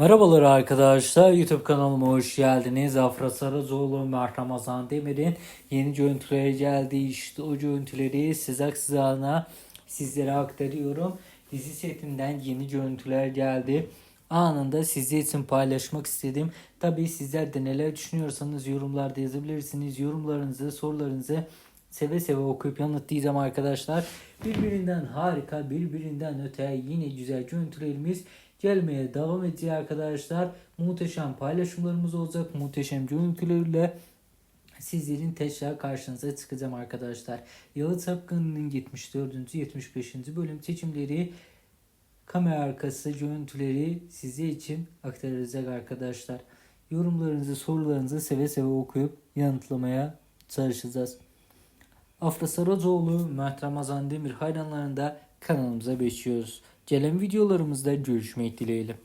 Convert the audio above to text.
Merhabalar arkadaşlar YouTube kanalıma hoş geldiniz. Afra Saracoğlu, Mert Ramazan Demir'in yeni görüntüleri geldi. İşte o görüntüleri size sızana sizlere aktarıyorum. Dizi setinden yeni görüntüler geldi. Anında sizler için paylaşmak istedim. Tabii sizler de neler düşünüyorsanız yorumlarda yazabilirsiniz. Yorumlarınızı, sorularınızı seve seve okuyup yanıtlayacağım arkadaşlar. Birbirinden harika, birbirinden öte yine güzel görüntülerimiz gelmeye devam edecek arkadaşlar. Muhteşem paylaşımlarımız olacak. Muhteşem görüntülerle sizlerin tekrar karşınıza çıkacağım arkadaşlar. Yalı Çapkın'ın 74. 75. bölüm seçimleri kamera arkası görüntüleri size için aktarılacak arkadaşlar. Yorumlarınızı, sorularınızı seve seve okuyup yanıtlamaya çalışacağız. Afra Saracoğlu, Mert Ramazan Demir hayranlarında kanalımıza bekliyoruz. Gelen videolarımızda görüşmek dileğiyle.